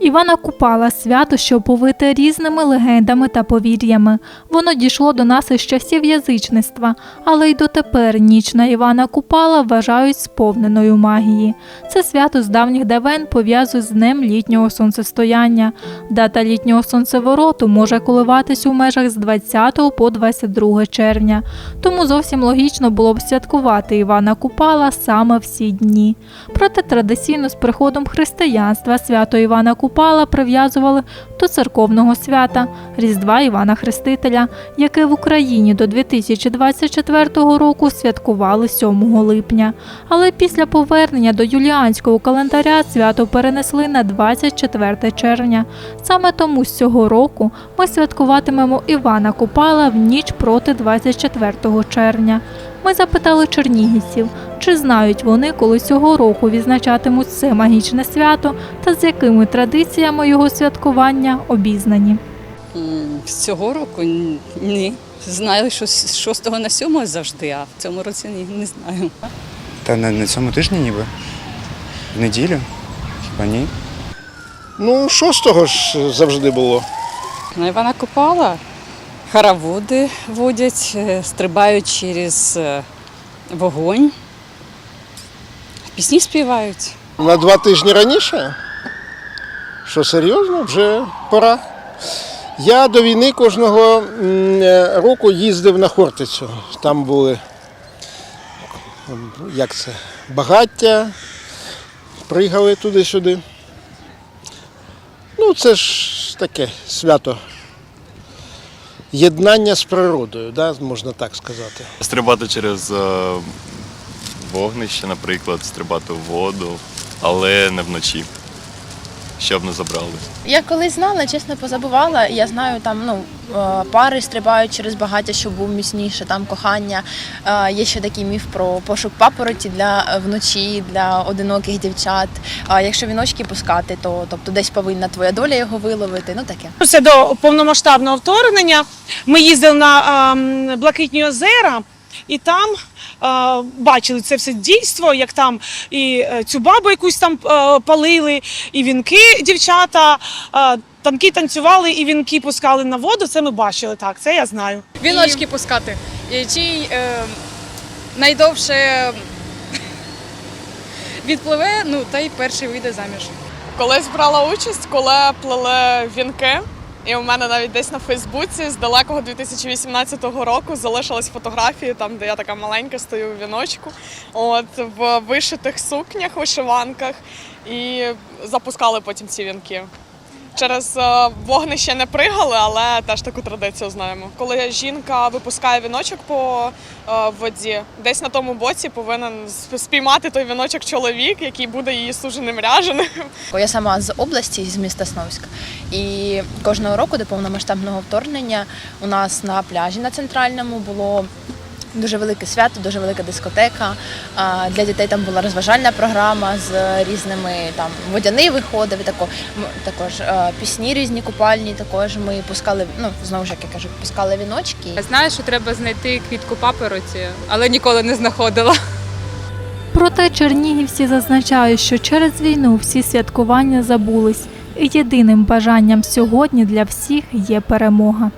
Івана Купала свято, що повите різними легендами та повір'ями. Воно дійшло до нас із часів язичництва, але й дотепер ніч на Івана Купала вважають сповненою магії. Це свято з давніх давен пов'язують з днем літнього сонцестояння. Дата літнього сонцевороту може коливатись у межах з 20 по 22 червня. Тому зовсім логічно було б святкувати Івана Купала саме в ці дні. Проте традиційно з приходом християнства свято Івана Купала прив'язували до церковного свята Різдва Івана Хрестителя, яке в Україні до 2024 року святкували 7 липня. Але після повернення до юліанського календаря свято перенесли на 24 червня. Саме тому з цього року ми святкуватимемо Івана Купала в ніч проти 24 червня. Ми запитали чернігівців, чи знають вони, коли цього року відзначатимуть це магічне свято та з якими традиціями його святкування обізнані. З цього року ні. Знаю, що з 6 на 7 завжди, а в цьому році ні, не знаю. Та на, на цьому тижні ніби. В неділю? Хіба ні? Ну, шостого ж завжди було. На Івана Купала хороводи водять, е, стрибають через е, вогонь, пісні співають. На два тижні раніше. Що серйозно, вже пора. Я до війни кожного е, року їздив на Хортицю. Там були як це, багаття, пригали туди-сюди. Ну, це ж таке свято. Єднання з природою, да, можна так сказати. Стрибати через е, вогнище, наприклад, стрибати в воду, але не вночі, щоб не забрали. Я колись знала, чесно позабувала. Я знаю, там ну е, пари стрибають через багаття, щоб був міцніше, там кохання. Е, Є ще такий міф про пошук папороті для е, вночі, для одиноких дівчат. А якщо віночки пускати, то тобто десь повинна твоя доля його виловити. Ну таке. Це до повномасштабного вторгнення. Ми їздили на ем, Блакитні озера, і там бачили це все дійство, як там і е, цю бабу якусь там е, палили, і вінки дівчата. Е, Танки танцювали і вінки пускали на воду. Це ми бачили. Так, це я знаю. віночки пускати. І чий е, найдовше відпливе, ну той перший вийде заміж. Колись брала участь, коли плели вінки. І у мене навіть десь на Фейсбуці з далекого 2018 року залишились фотографії, там, де я така маленька стою у віночку, от в вишитих сукнях, вишиванках, і запускали потім ці вінки. Через е, вогнище не пригали, але теж таку традицію знаємо. Коли жінка випускає віночок по е, воді, десь на тому боці повинен спіймати той віночок чоловік, який буде її суженим ряженим. Я сама з області, з міста Сновська. І кожного року до повномасштабного вторгнення у нас на пляжі на центральному було. Дуже велике свято, дуже велика дискотека. Для дітей там була розважальна програма з різними там водяний виходив, і тако, також пісні різні купальні. Також ми пускали, ну знову ж як я кажу, пускали віночки. Знаю, що треба знайти квітку папороті, але ніколи не знаходила. Проте чернігівці зазначають, що через війну всі святкування забулись, і єдиним бажанням сьогодні для всіх є перемога.